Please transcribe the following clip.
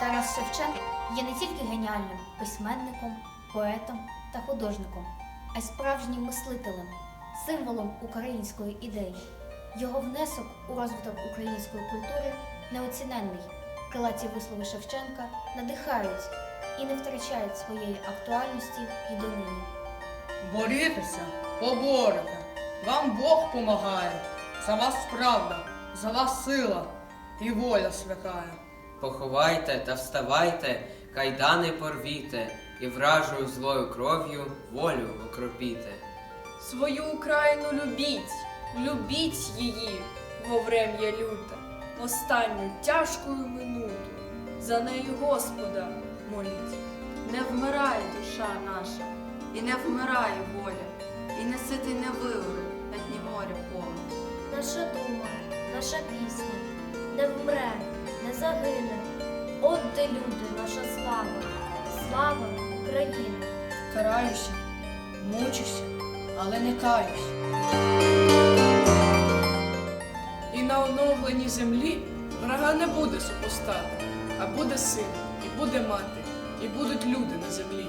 Тарас Шевченко є не тільки геніальним письменником, поетом та художником, а й справжнім мислителем, символом української ідеї. Його внесок у розвиток української культури неоціненний. Крилаті вислови Шевченка надихають і не втрачають своєї актуальності і донині. Борітеся, поборете. Вам Бог помагає. За вас правда, за вас сила і воля святая. Поховайте та вставайте, кайдани порвіте, і вражою злою кров'ю волю окропіте. Свою Україну любіть, любіть її, во врем'я люте, в останню тяжкую минуту. За неї Господа моліть. Не вмирає душа наша, і не вмирає воля, і не ситий не виоре на дні моря повне. Наша дума, наша пісня не вмре, не загине. От люди, наша слава, слава України. Караюся, мучуся, але не каюсь. І на оновленій землі врага не буде супостата, а буде син, і буде мати, і будуть люди на землі.